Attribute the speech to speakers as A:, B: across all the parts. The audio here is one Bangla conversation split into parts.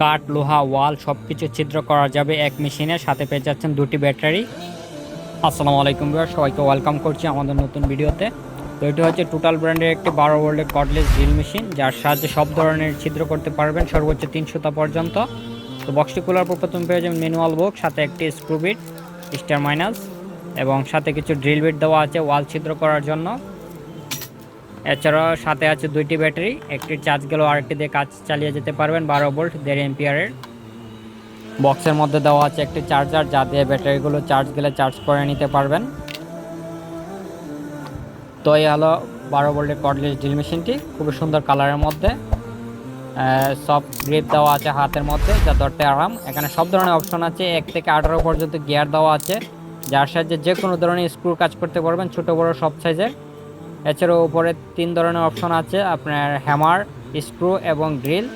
A: কাঠ, লোহা, ওয়াল সব কিছু ছিদ্র করা যাবে এক মেশিনের সাথে পেয়ে যাচ্ছেন দুটি ব্যাটারি। আসসালামু আলাইকুম বিয়ার সবাইকে ওয়েলকাম করছি আমাদের নতুন ভিডিওতে। তো এটি হচ্ছে টোটাল ব্র্যান্ডের একটি বারো ওয়ার্ল্ডের কর্ডলেস ড্রিল মেশিন যার সাহায্যে সব ধরনের ছিদ্র করতে পারবেন সর্বোচ্চ তিনশোটা পর্যন্ত। তো বক্সটি খোলার পর প্রথম পেয়ে যাবেন ম্যানুয়াল বক্স সাথে একটি স্ক্রুবিট স্টার মাইনাস এবং সাথে কিছু ড্রিল বিট দেওয়া আছে ওয়াল ছিদ্র করার জন্য। এছাড়াও সাথে আছে দুইটি ব্যাটারি, একটি চার্জ গেলেও আরেকটি দিয়ে কাজ চালিয়ে যেতে পারবেন বারো ভোল্ট দেড় এম্পিয়ারের বক্সের মধ্যে দেওয়া আছে একটি চার্জার যা দিয়ে ব্যাটারিগুলো চার্জ গেলে চার্জ করে নিতে পারবেন। তো এই হলো বারো ভোল্টের কর্ডলেস ড্রিল মেশিনটি খুবই সুন্দর কালারের মধ্যে। সফট গ্রিপ দেওয়া আছে হাতের মধ্যে, যা ধরতে আরাম। এখানে সব ধরনের অপশন আছে, এক থেকে আঠারো পর্যন্ত গিয়ার দেওয়া আছে। যার সাহায্যে যে কোনো ধরনের স্ক্রু কাজ করতে পারবেন, ছোটো বড় সব সাইজের এছাড়াও উপরে তিন ধরনের অপশন আছে, আপনার হ্যামার, স্ক্রু এবং ড্রিল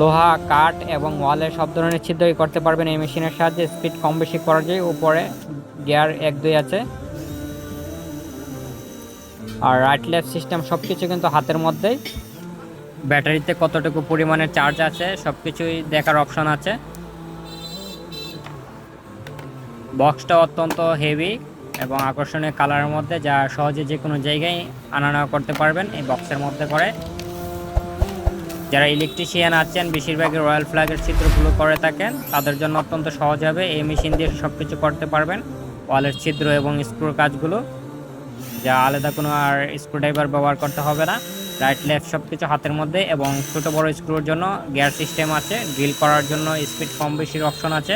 A: লোহা, কাঠ এবং ওয়ালের সব ধরনের ছিদ্রই করতে পারবেন এই মেশিনের সাহায্যে, স্পিড কম বেশি করা যায় উপরে গিয়ার এক দুই আছে। আর রাইট লেফট সিস্টেম সব কিছু কিন্তু হাতের মধ্যেই। ব্যাটারিতে কতটুকু পরিমাণে চার্জ আছে সব কিছুই দেখার অপশন আছে। বক্সটা অত্যন্ত হেভি। এবং আকর্ষণীয় কালারের মধ্যে যা সহজে যে কোনো জায়গায় আনা নেওয়া করতে পারবেন এই বক্সের মধ্যে করে। যারা ইলেকট্রিশিয়ান আছেন, বেশিরভাগই রয়্যাল ফ্ল্যাগের চিত্রগুলো করে থাকেন, তাদের জন্য অত্যন্ত সহজ হবে। এই মেশিন দিয়ে সব কিছু করতে পারবেন। ওয়ালের ছিদ্র এবং স্ক্রুর কাজগুলো, যা আলাদা কোনো আর স্ক্রুড্রাইভার ব্যবহার করতে হবে না। রাইট লেফট সব কিছু হাতের মধ্যে এবং ছোটো বড় স্ক্রুর জন্য গিয়ার সিস্টেম আছে। ড্রিল করার জন্য স্পিড কম বেশির অপশন আছে।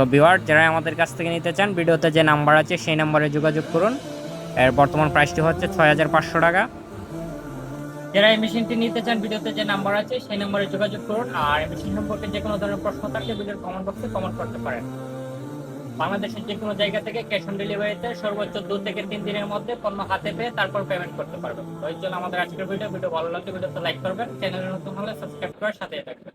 A: তো ভিওয়ার যারা আমাদের কাছ থেকে নিতে চান, ভিডিওতে যে নাম্বার আছে, সেই নাম্বারে যোগাযোগ করুন। এর বর্তমান প্রাইসটি হচ্ছে ছয় হাজার পাঁচশো টাকা। যারা এই মেশিনটি নিতে চান, ভিডিওতে যে নাম্বার আছে, সেই নাম্বারে যোগাযোগ করুন। আর মেশিন সম্পর্কে যে কোনো ধরনের প্রশ্ন থাকলে ভিডিওর কমেন্ট বক্সে কমেন্ট করতে পারেন। বাংলাদেশের যে কোনো জায়গা থেকে ক্যাশ অন ডেলিভারিতে সর্বোচ্চ দু থেকে তিন দিনের মধ্যে পণ্য হাতে পেয়ে তারপর পেমেন্ট করতে পারবেন। তো এই জন্য আমাদের আজকের ভিডিও। ভিডিও ভালো লাগলে ভিডিওতে লাইক করবেন। চ্যানেলে নতুন হলে সাবস্ক্রাইব করে সাথে থাকবেন।